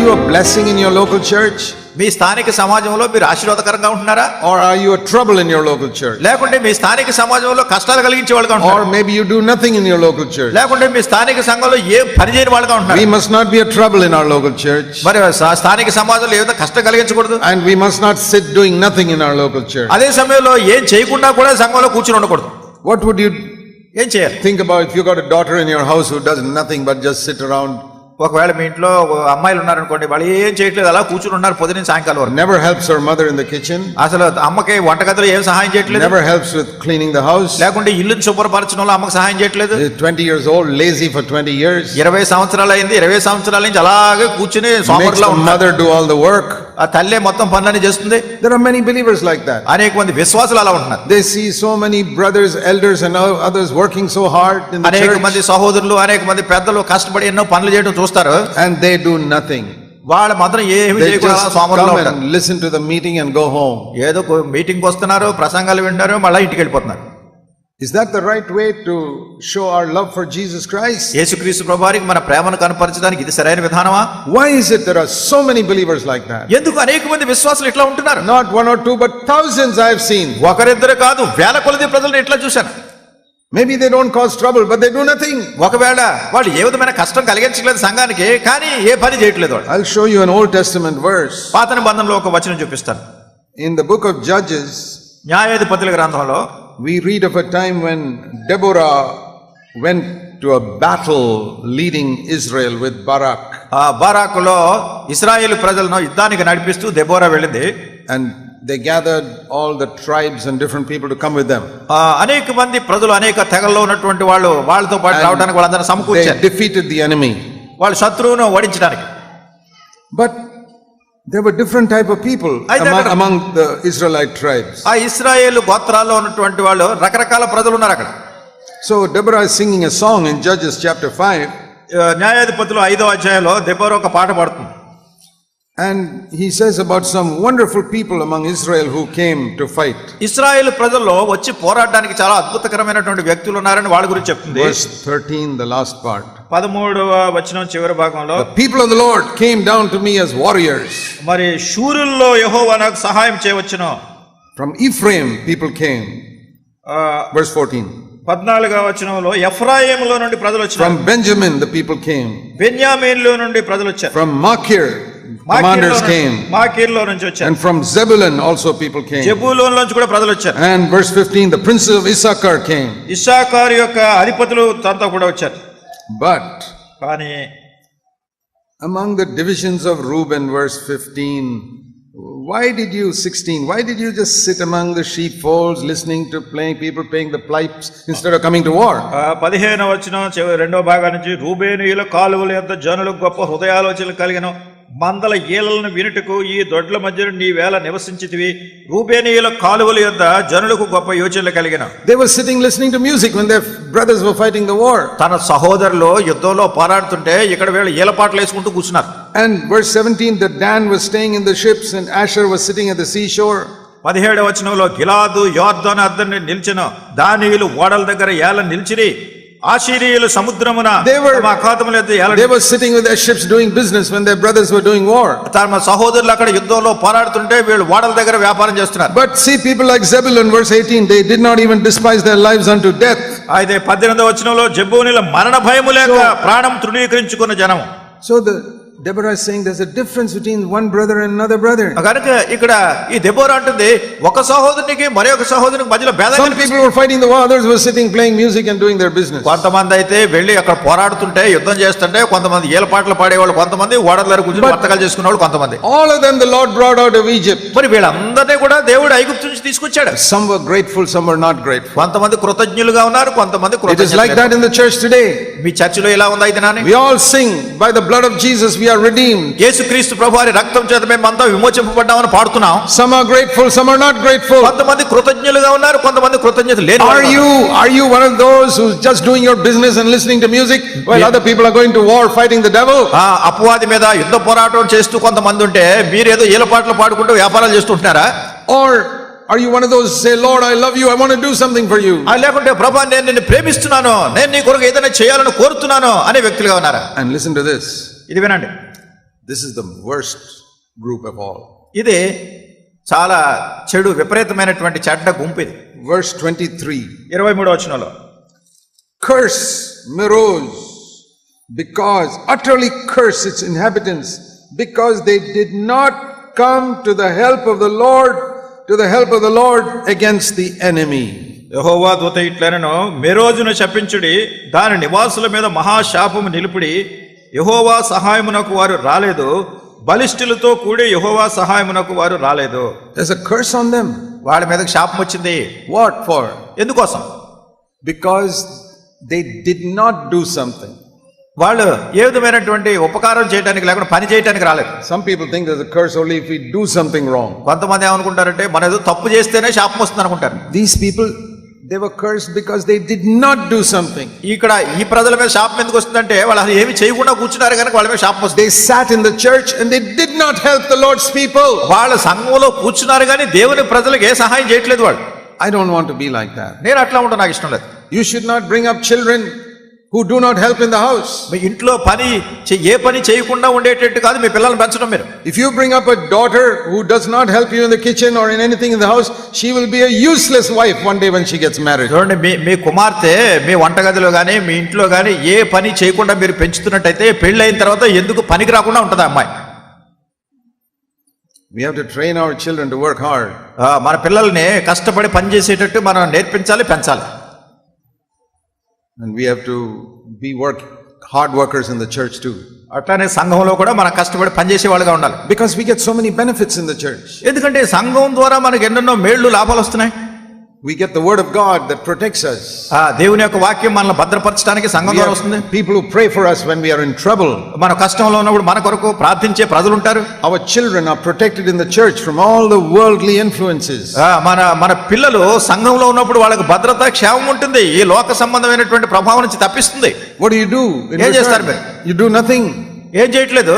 you a blessing in your local church? మీ స్థానిక సమాజంలో మీరు ఆశీర్వాదకరంగా ఉంటున్నారా Or are you a trouble in your local church? లేకుంటే మీ స్థానిక సమాజంలో కష్టాలు కలిగించే వాళ్ళుగా Or ఉంటున్నారు maybe you do nothing in your local church. లేకుంటే మీ స్థానిక సంఘంలో ఏం పని చేయని వాళ్ళుగా We ఉంటున్నారు must not be a trouble in our local church. మరి స- స్థానిక సమాజంలో ఏదో కష్టం కలిగించకూడదు And we must not sit doing nothing in our local church. అదే సమయంలో ఏం చేయకుండా కూడా సంఘంలో కూర్చుని ఉండకూడదు What would you ఏం చేయాలి think about if you got a daughter in your house who does nothing but just sit around, ఒకవేళ మీ ఇంట్లో అమ్మాయిలు ఉన్నారనుకోండి వాళ్ళు ఏం చేయట్లేదు అలా కూర్చుని ఉన్నారు పొద్దున సాయంకాలం వరకు. Never helps her mother in the kitchen, అసలు అమ్మకి వంటగదిలో ఏం సహాయం చేయట్లేదు? Never helps with cleaning the house, లేకుంటే ఇల్లుని శుభ్రపరచడంలో అమ్మకి సహాయం చేయట్లేదు? Is 20 years old, lazy for 20 years, ఇరవై సంవత్సరాలు అయింది ఇరవై సంవత్సరాల నుంచి అలాగే కూర్చుని సోమరులా mother do all the work. ఆ తల్లి మొత్తం పనులన్నీ చేస్తుంది. There are many believers like that అనేక మంది విశ్వాసాలు అలా ఉంటున్నారు. They see so many brothers elders and others working so hard అనేక మంది సహోదరులు అనేక మంది పెద్దలు కష్టపడి ఎన్నో పనులు చేయడం చూస్తారు. అండ్ దే డూ నథింగ్ వాళ్ళు మాత్రం ఏమి చేయకూడదు సోమరులో listen the meeting and go home ఏదో మీటింగ్ వస్తున్నారు ప్రసంగాలు వింటారు మళ్ళీ ఇంటికి వెళ్ళిపోతున్నారు. Is that the right way to show our love for Jesus Christ? యేసుక్రీస్తు ప్రభువారికి మన ప్రేమను కనపరచడానికి ఇది సరైన విధానమా Why is it there are so many believers like that? ఎందుకు అనేక మంది విశ్వాసులు ఇట్లా ఉంటున్నారు Not one or two, but thousands I have seen. ఒకరిద్దరు కాదు వేల కొలది ప్రజలను ఇట్లా చూశాను Maybe they don't cause trouble, but they do nothing. ఒకవేళ వాళ్ళు ఏ విధమైన కష్టం కలిగించలేదు సంఘానికి కానీ ఏ పని చేయట్లేదు వాళ్ళు I'll show you an Old Testament verse. పాత నిబంధనలో ఒక వచనం చూపిస్తాను In the book of Judges, న్యాయాధిపతుల గ్రంథంలో we read of a time when Deborah went to a battle leading Israel with Barak. ఆ బారాకులో ఇస్రాయేల్ ప్రజలను యుద్ధానికి నడిపిస్తూ దెబోరా వెళ్ళింది And they gathered all the tribes and different people to come with them. ఆ, అనేక మంది ప్రజలు అనేక తెగల్లో ఉన్నటువంటి వాళ్ళు వాళ్ళతో పాటు రావడానికి వాళ్ళందరూ They సమకూర్చారు defeated the enemy. వాళ్ళు శత్రువును ఓడించడానికి But there were different type of people among, among the Israelite tribes. ఆ ఇస్రాయేల్ గోత్రాల్లో ఉన్నటువంటి వాళ్ళు రకరకాల ప్రజలు ఉన్నారు అక్కడ So Deborah is singing a song in Judges chapter 5 ఆ, న్యాయాధిపతులు ఐదో అధ్యాయంలో దెబోరా ఒక పాట పాడుతుంది and he says about some wonderful people among Israel who came to fight. Israel ప్రజల్లో వచ్చి పోరాడడానికి చాలా అద్భుతకరమైనటువంటి వ్యక్తులు ఉన్నారని వాళ్ళ గురించి చెప్తుంది Verse 13, the last part. పదమూడవ వచనం చివరి భాగంలో The people of the Lord came down to me as warriors. మరి శూరుల్లో యెహోవా నాకు సహాయం చేయవచ్చును From Ephraim, people came. ఆ, Verse 14. పద్నాలుగవ వచనంలో ఎఫ్రాయిములో నుండి ప్రజలు వచ్చారు From Benjamin, the people came. బెన్యామీన్లో నుండి ప్రజలు వచ్చారు From Machir, commanders came. మాకీర్లో నుంచి వచ్చారు And from Zebulun, also people came. జబూలోన్ నుంచి కూడా ప్రజలు వచ్చారు And verse 15, the princes of Issachar came. ఇస్సాకారు యొక్క అధిపతులు తనతో కూడా వచ్చారు But కానీ among the divisions of Reuben, verse 15, why did you, 16, why did you just sit among the sheepfolds listening to playing, people playing the pipes instead of coming to war? ఆ, పదిహేను వచ్చిన రెండో భాగం నుంచి రూబేనీయుల కాలువల యొక్క జనులకు గొప్ప హృదయాలోచనలు కలిగిన మందల ఈలలను వినుటకు ఈ దొడ్ల మధ్యన నీ వేళ నివసించితివి రూబేనీయుల కాలువల యొద్ద జనులకు గొప్ప యోచనలు కలిగిన They were sitting listening to music when their brothers were fighting the war. తన సహోదరులు యుద్ధంలో పోరాడుతుంటే ఇక్కడ వీళ్ళు ఈలపాటలు వేసుకుంటూ కూర్చున్నారు And verse 17, that Dan was staying in the ships and Asher was sitting at the seashore. పదిహేడు వచనంలో గిలాదు యోర్ధన అద్దరిని నిలిచిన దానియులు ఓడల దగ్గర ఏల నిలిచిరి ఆశీరియలు సముద్రమున దేవర్ మా ఖాతముల they were sitting with their ships doing business when their brothers were doing war తార్ సహోదరులు అక్కడ యుద్ధంలో పోరాడుతుంటే వీళ్ళు వాడల దగ్గర వ్యాపారం చేస్తున్నారు. But see people like Zebulun verse 18 they did not even despise their lives unto death అయితే 18వ వచనంలో జెబూనిల మరణ భయము లేక ప్రాణం తృణీకరించుకున్న జనం so the Deborah is saying there's a difference between one brother and another brother. కనుక ఇక్కడ ఈ దెబ్బోరా అంటుంది ఒక సహోదరునికి మరి ఒక సహోదరునికి మధ్యలో భేదం Some people were fighting the war, others were sitting playing music and doing their business. కొంతమంది అయితే వెళ్ళి అక్కడ పోరాడుతుంటే యుద్ధం చేస్తుంటే కొంతమంది ఏల పాటలు పాడేవాళ్ళు కొంతమంది ఓడల దగ్గర కూర్చొని వర్తకాలు చేసుకునే వాళ్ళు కొంతమంది All of them the Lord brought out of Egypt. మరి వీళ్ళందరినీ కూడా దేవుడు ఐగుప్తు నుంచి తీసుకొచ్చాడు Some were grateful, some were not grateful. కొంతమంది కృతజ్ఞులుగా ఉన్నారు కొంతమంది It is కృతజ్ఞులు like లేరు. that in the church today. మీ చర్చిలో ఇలా ఉంది అయితే Nani We all sing, by the blood of Jesus we are redeemed. యేసుక్రీస్తు ప్రభు వారి రక్తం చేత మేమంతా విమోచింపబడ్డామని పాడుతున్నాం Some are grateful, some are not grateful. కొంతమంది కృతజ్ఞులుగా ఉన్నారు కొంతమంది కృతజ్ఞత లేని Are వాళ్ళు you, are you one of those who's just doing your business and listening to music while Yeah. other people are going to war fighting the devil? ఆ అపవాది మీద యుద్ధ పోరాటం చేస్తూ కొంతమంది ఉంటే మీరేదో ఈలపాటలు పాడుకుంటూ వ్యాపారాలు చేస్తుంటున్నారా Or are you one of those who say, Lord, I love you, I want to do something for you? ఆ లేకుంటే ప్రభా నేను నిన్ను ప్రేమిస్తున్నాను నేను నీ కొరకు ఏదైనా చేయాలని కోరుతున్నాను అనే వ్యక్తులుగా ఉన్నారా And listen to this. ఇది వినండి. This is the worst group of all ఇది చాలా చెడు విపరీతమైనటువంటి చెడ్డ గుంపు ఇది. వర్స్ ట్వంటీ త్రీ ఇరవై మూడు వచ్చినలో curse Meroz because utterly curse its inhabitants because they did not come to the help of the Lord to the help of the Lord against the enemy యహోవా దూత ఇట్లనను మిరోజును చెప్పించుడి దాని నివాసుల మీద మహాశాపము నిలుపుడి యహోవా సహాయమునకు వారు రాలేదు బలిష్ఠులతో కూడి యహోవా సహాయమునకు వారు రాలేదు on them. వాళ్ళ మీదకి శాపం వచ్చింది What for? ఎందుకోసం Because they did not do something. వాళ్ళు ఏ విధమైనటువంటి ఉపకారం చేయడానికి లేకుండా పని చేయడానికి రాలేదు Some people think there's a curse only if we do something wrong. కొంతమంది ఏమనుకుంటారంటే మన ఏదో తప్పు చేస్తేనే శాపం వస్తుంది అనుకుంటారు These people, they've curse because they did not do something ఇక్కడ ఈ ప్రజల మీద శాపం ఎందుకు వస్తుందంటే వాళ్ళు ఏమి చేయకుండా కూర్చున్నారు కనుక వాళ్ళ మీద శాపం వస్తుంది. Sat in the church did not help the Lord's people వాళ్ళ సంఘంలో కూర్చున్నారు కానీ దేవుని ప్రజలకు ఏ సహాయం చేయట్లేదు వాళ్ళు. I don't want be like that నేను అట్లా ఉంటా నాకు ఇష్టం లేదు. You should not bring up children who do not help in the house. మీ ఇంట్లో పని ఏ పని చేయకుండా ఉండేటట్టు కాదు మీ పిల్లల్ని పెంచడం మీరు If you bring up a daughter who does not help you in the kitchen or in anything in the house, she will be a useless wife one day when she gets married. చూడండి మీ మీ కుమార్తె మీ వంటగదిలో కానీ మీ ఇంట్లో కానీ ఏ పని చేయకుండా మీరు పెంచుతున్నట్టయితే పెళ్ళి అయిన తర్వాత ఎందుకు పనికి రాకుండా ఉంటుంది అమ్మాయి We have to train our children to work hard. మన పిల్లల్ని కష్టపడి పని చేసేటట్టు మనం నేర్పించాలి పెంచాలి and we have to be work hard workers in the church to అట్లానే సంఘంలో కూడా మనం కష్టపడి పనిచేసే వాళ్ళుగా ఉండాలి. Because we get so many benefits in the church ఎందుకంటే సంఘం ద్వారా మనకు ఎన్నెన్నో మేళ్ళు లాభాలు వస్తున్నాయి. We get the word of God that protects us. ఆ దేవుని యొక్క వాక్యం మనల్ని భద్రపరచడానికి సంఘం ద్వారా వస్తుంది people who pray for us when we are in trouble. మన కష్టంలో ఉన్నప్పుడు మన కొరకు ప్రార్థించే ప్రజలు ఉంటారు Our children are protected in the church from all the worldly influences. ఆ, మన మన పిల్లలు సంఘంలో ఉన్నప్పుడు వాళ్ళకి భద్రత క్షేమం ఉంటుంది ఈ లోక సంబంధమైనటువంటి ప్రభావం నుంచి తప్పిస్తుంది What do you do? ఏం? చేస్తారు మీరు? You do nothing. ఏం చేయట్లేదు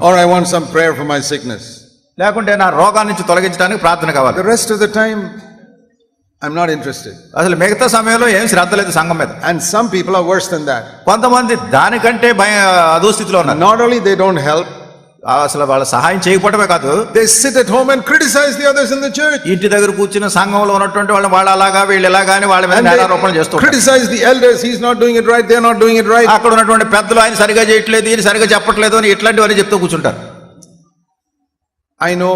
Or I want some prayer for my sickness. లేకుంటే నా రోగాన్ని నుంచి తొలగించడానికి ప్రార్థన కావాలి The rest of the time, I'm not interested. అసలు మిగతా సమయంలో ఏం శ్రద్ధ లేదు సంఘం మీద And some people are worse than that. కొంతమంది దానికంటే భయ అధోస్థితిలో ఉన్నారు Not only they don't help, అసలు వాళ్ళ సహాయం చేయకపోవడమే కాదు the others in the church. ఇంటి దగ్గర కూర్చున్న సంఘంలో ఉన్నటువంటి వాళ్ళు వాళ్ళు అలాగా వీళ్ళు ఇలాగా అని వాళ్ళ మీద And నేరారోపణలు చేస్తూ they ఉంటారు. criticize the elders. He's not doing it right. They're not doing it right. అక్కడ ఉన్నటువంటి పెద్దలు ఆయన సరిగా చేయట్లేదు ఈయన సరిగా చెప్పట్లేదు అని ఇట్లాంటివన్నీ చెప్తూ కూర్చుంటారు I know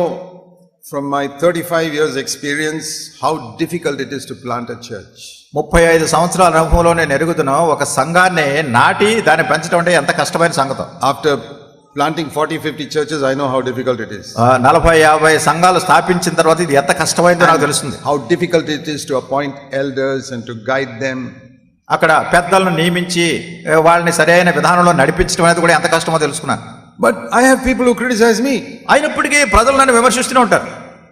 from my 35 years experience how difficult it is to plant a church. ముప్పై ఐదు సంవత్సరాల అనుభవంలో నేను ఎరుగుతున్నా ఒక సంఘాన్ని నాటి దాన్ని పెంచడం అంటే ఎంత కష్టమైన సంగతం After planting forty fifty churches I know how difficult it is నలభై యాభై సంఘాలు స్థాపించిన తర్వాత ఇది ఎంత కష్టమైందో నాకు తెలుస్తుంది. How difficult it is to appoint elders and to guide them అక్కడ పెద్దలను నియమించి వాళ్ళని సరైన విధానంలో నడిపించడం అనేది కూడా ఎంత కష్టమో తెలుసుకున్నాను. But I have people who criticise me అయినప్పటికీ ప్రజలు నన్ను విమర్శిస్తూనే ఉంటారు.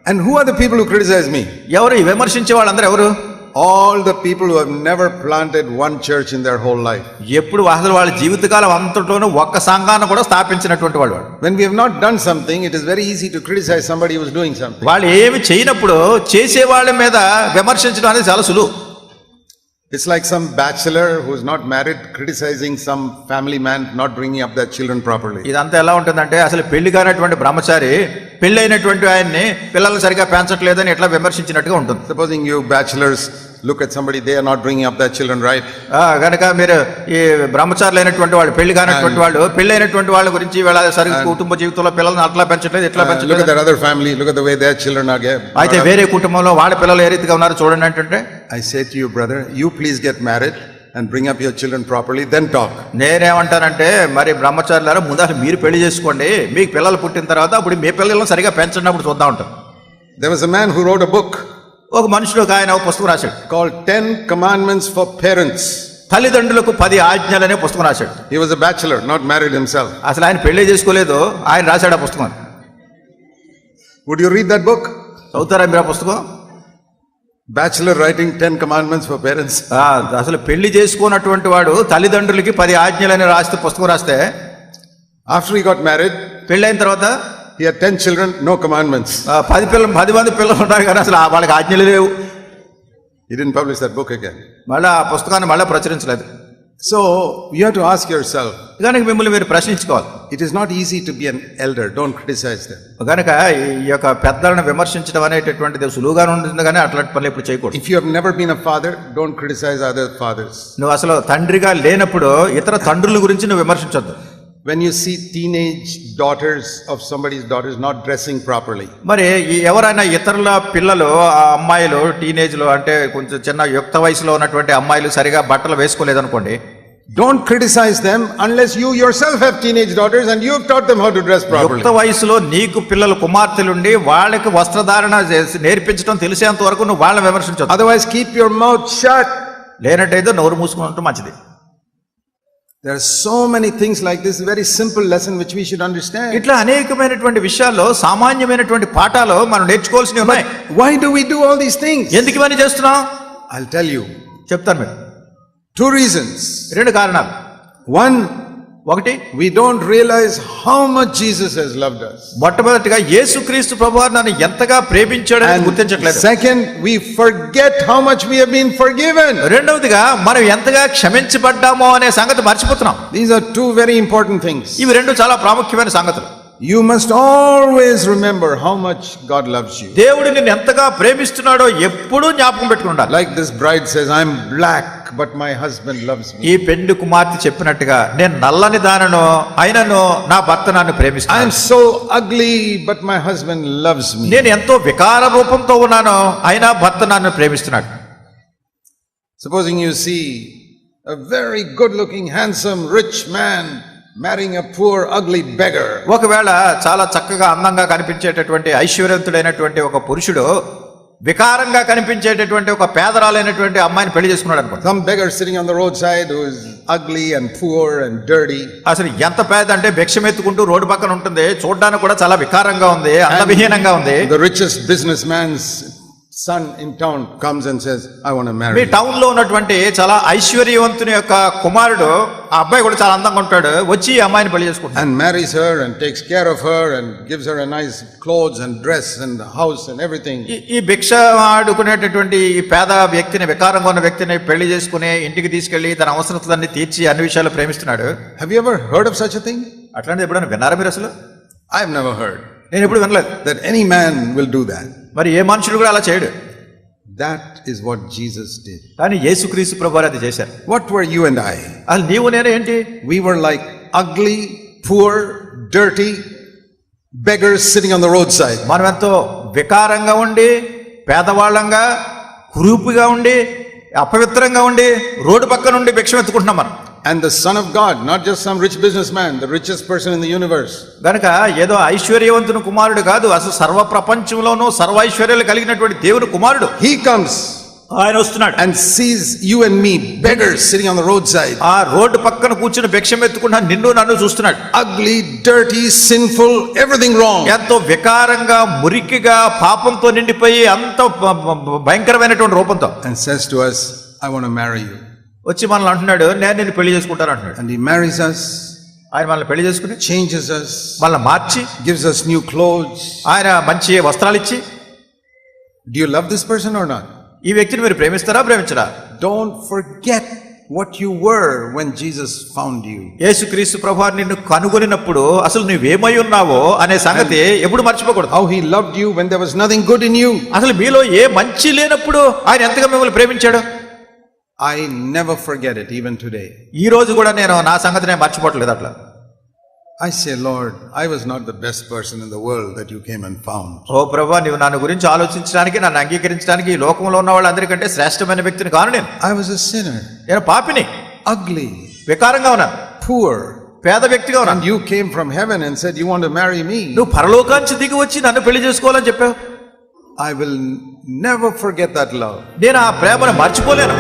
And who are the people who criticise me ఎవరు ఈ విమర్శించే వాళ్ళందరూ ఎవరు? All the people who have never planted one church in their whole life. ఎప్పుడు అసలు వాళ్ళ జీవితకాలం అంతట్లోనూ ఒక్క సంఘాన్ని కూడా స్థాపించినటువంటి వాళ్ళు. When we have not done something, it is very easy to criticize somebody who is doing something. వాళ్ళు ఏమి చేయనప్పుడు చేసే వాళ్ళ మీద విమర్శించడం అనేది చాలా సులువు it's like some bachelor who's not married criticising some family man not bringing up the children properly అంత ఎలా ఉంటుందంటే అసలు పెళ్ళి కానటువంటి బ్రహ్మచారి పెళ్ళి అయినటువంటి ఆయన్ని పిల్లలు సరిగా పెంచట్లేదని ఎట్లా విమర్శించినట్టుగా ఉంటుంది. Supposing you bachelors look at somebody they are not bringing up the children right కనుక మీరు ఈ బ్రహ్మచారులు అయినటువంటి వాళ్ళు పెళ్ళి కానటువంటి వాళ్ళు పెళ్ళి అయినటువంటి వాళ్ళ గురించి వీళ్ళ సరిగ్గా కుటుంబ జీవితంలో పిల్లల్ని అట్లా పెంచట్లేదు ఎట్లా పెంచలేదు అదర్ ఫ్యామిలీ లుక్ చిల్డ్రన్ అయితే వేరే కుటుంబంలో వాళ్ళ పిల్లలు ఏ రీతిగా ఉన్నారో చూడండి అంటే I say you brother you please get marriage and bring up your children properly then talk నేనేమంటానంటే మరి బ్రహ్మచారులారా ముందు మీరు పెళ్ళి చేసుకోండి మీకు పిల్లలు పుట్టిన తర్వాత అప్పుడు మీ పిల్లలను సరిగా పెంచండి అప్పుడు చూద్దాం ఉంటాం there was a man who wrote a book ఒక మనుషులు ఆయన ఒక పుస్తకం రాశాడు. Call ten commandments for parents తల్లిదండ్రులకు పది ఆజ్ఞలు అనే పుస్తకం రాశాడు. He was a bachelor not married himself అసలు ఆయన పెళ్ళి చేసుకోలేదు ఆయన రాశాడు ఆ పుస్తకం. Would you read that book చదువుతారా మీరు ఆ పుస్తకం? Bachelor writing ten commandments for parents అసలు పెళ్ళి చేసుకున్నటువంటి వాడు తల్లిదండ్రులకి పది ఆజ్ఞలు ఆజ్ఞలని రాస్తే పుస్తకం రాస్తే ఆఫ్టర్ యూ గాట్ మ్యారేజ్ పెళ్ళి అయిన తర్వాత here ten children no commandments పది పిల్లలు పది మంది పిల్లలు ఉంటారు కానీ అసలు వాళ్ళకి ఆజ్ఞలు లేవు. ఇది in publish that book again మళ్ళీ ఆ పుస్తకాన్ని మళ్ళీ ప్రచురించలేదు. So you have to ask yourself కనుక మిమ్మల్ని మీరు ప్రశ్నించుకోవాలి it is not easy to be an elder, don't criticize them. కనుక ఈ యొక్క పెద్దలను విమర్శించడం అనేటటువంటిది సులువుగా ఉంటుంది కానీ అట్లాంటి పనులు ఇప్పుడు చేయకూడదు If you have never been a father, don't criticize other fathers. నువ్వు అసలు తండ్రిగా లేనప్పుడు ఇతర తండ్రుల గురించి నువ్వు విమర్శించొద్దు when you see teenage daughters of somebody's daughters not dressing properly మరి ఎవరైనా ఇతరుల పిల్లలు ఆ అమ్మాయిలు టీనేజ్లు అంటే కొంచెం చిన్న యుక్త వయసులో ఉన్నటువంటి అమ్మాయిలు సరిగా బట్టలు వేసుకోలేదు అనుకోండి don't criticise them unless you yourself have teenage daughters and you taught them how to dress properly యుక్త వయసులో నీకు పిల్లలు కుమార్తెలుండి వాళ్ళకి వస్త్రధారణ చేసి నేర్పించడం తెలిసేంత వరకు నువ్వు వాళ్ళని విమర్శించవచ్చు otherwise keep your mouth shut లేనట్టయితే నోరు మూసుకున్నట్టు మంచిది. There are so many things like this, very simple lesson which we should understand. ఇట్లా అనేకమైనటువంటి విషయాల్లో సామాన్యమైనటువంటి పాఠాలు మనం నేర్చుకోవాల్సినవి ఉన్నాయి Why do we do all these things? ఎందుకు ఇవన్నీ చేస్తున్నాం I'll tell you. చెప్తాను మీరు Two reasons. రెండు కారణాలు One, ఒకటి we don't realize how much Jesus has loved us. మొట్టమొదటిగా యేసుక్రీస్తు ప్రభు నన్ను ఎంతగా ప్రేమించాడని And గుర్తించట్లేదు second, we forget how much we have been forgiven. రెండవదిగా మనం ఎంతగా క్షమించబడ్డామో అనే సంగతి మర్చిపోతున్నాం These are two very important things. ఇవి రెండు చాలా ప్రాముఖ్యమైన సంగతులు You must always remember how much God loves you. దేవుడు నిన్ను ఎంతగా ప్రేమిస్తున్నాడో ఎప్పుడూ జ్ఞాపకం పెట్టుకుని ఉండాలి Like this bride says, I'm black, but my husband loves me. ఈ పెండు కుమార్తె చెప్పినట్టుగా నేను నల్లని దానను అయినను నా భర్త నన్ను ప్రేమిస్తాను so ugly, but my husband loves me. నేను ఎంతో వికార రూపంతో ఉన్నాను అయినా భర్త నన్ను ప్రేమిస్తున్నాడు Supposing you see a very good looking, handsome, rich man marrying a poor, ugly beggar. ఒకవేళ చాలా చక్కగా అందంగా కనిపించేటటువంటి ఐశ్వర్యవంతుడైనటువంటి ఒక పురుషుడు వికారంగా కనిపించేటటువంటి ఒక పేదరాలైనటువంటి అమ్మాయిని పెళ్ళి చేసుకున్నాడు అనుకోండి. Some beggar sitting on the roadside who is ugly and poor and dirty. అసలు ఎంత పేద అంటే భిక్షమెత్తుకుంటూ రోడ్డు పక్కన ఉంటుంది. చూడడానికి కూడా చాలా వికారంగా ఉంది అందవిహీనంగా ఉంది. The richest businessman's son in town comes and says I want marry me టౌన్లో ఉన్నటువంటి చాలా ఐశ్వర్యవంతుని యొక్క కుమారుడు ఆ అబ్బాయి కూడా చాలా అందంగా ఉంటాడు. వచ్చి ఈ అమ్మాయిని పెళ్ళి చేసుకుంటాడు. And marries her and takes care of her and gives her a nice clothes and dress and house and everything ఈ భిక్ష ఆడుకునేటటువంటి ఈ పేద వ్యక్తిని వికారంగా ఉన్న వ్యక్తిని పెళ్ళి చేసుకుని ఇంటికి తీసుకెళ్ళి తన అవసరతలన్నీ తీర్చి అన్ని విషయాలు ప్రేమిస్తున్నాడు. Have you ever heard of such a thing అట్లాంటిది ఎప్పుడైనా విన్నారా మీరు అసలు? ఐ హావ్ నెవర్ హర్డ్ నేను ఎప్పుడు వినలేదు. That any man will do that మరి ఏ మనుషులు కూడా అలా చేయడు. That is what Jesus did కానీ యేసు క్రీస్తు ప్రభువారు అది చేశారు. What were you and I అది నీవు నేను ఏంటి? We were like ugly poor dirty beggar sitting on the road side మనం ఎంతో వికారంగా ఉండి పేదవాళ్ళంగా కురూపుగా ఉండి అపవిత్రంగా ఉండి రోడ్డు పక్కన ఉండి భిక్షం ఎత్తుకుంటున్నాం మనం. And the Son of God, not just some rich businessman, the richest person in the universe, గనక ఏదో ఐశ్వర్యవంతుని కుమారుడు కాదు అసలు సర్వ ప్రపంచంలోనూ సర్వ ఐశ్వర్యాలు కలిగినటువంటి దేవుని కుమారుడు he comes ఆయన వస్తున్నాడు and sees you and me, beggars sitting on the roadside, ఆ రోడ్డు పక్కన కూర్చుని భిక్షం ఎత్తుకుంటున్నా నిన్ను నన్ను చూస్తున్నాడు ugly, dirty, sinful, everything wrong. ఎంతో వికారంగా మురికిగా పాపంతో నిండిపోయి అంత భయంకరమైనటువంటి రూపంతో And says to us, I want to marry you. వచ్చి మనల్ని అంటున్నాడు నేను నిన్ను పెళ్ళి చేసుకుంటాను అంటున్నాడు And he marries us, ఆయన మనల్ని పెళ్ళి చేసుకుని changes us, మనల్ని మార్చి gives us new clothes. ఆయన మంచి వస్త్రాలు ఇచ్చి Do you love this person or not? ఈ వ్యక్తిని మీరు ప్రేమిస్తారా ప్రేమించరా Don't forget what you were when Jesus found you. యేసుక్రీస్తు ప్రభు నిన్ను కనుగొనినప్పుడు అసలు నువ్వేమై ఉన్నావో అనే సంగతి ఎప్పుడు మర్చిపోకూడదు How he loved you when there was nothing good in you. అసలు మీలో ఏ మంచి లేనప్పుడు ఆయన ఎంతగా మిమ్మల్ని ప్రేమించాడు I never forget it, even today. ఈ రోజు కూడా నేను నా సంగతి నేను మర్చిపోవట్లేదు అట్లా I say, Lord, I was not the best person in the world that you came and found. ఓ ప్రభా నువ్వు నన్ను గురించి ఆలోచించడానికి నన్ను అంగీకరించడానికి ఈ లోకంలో ఉన్న వాళ్ళందరికంటే శ్రేష్టమైన వ్యక్తిని కాను నేను I was a sinner, నేను పాపిని ugly, వికారంగా ఉన్నాను poor. పేద వ్యక్తిగా And ఉన్నాను you came from heaven and said, You want to marry me? నువ్వు పరలోకాంచి దిగి వచ్చి నన్ను పెళ్ళి చేసుకోవాలని చెప్పావు I will never forget that love. నేను ఆ ప్రేమను మర్చిపోలేను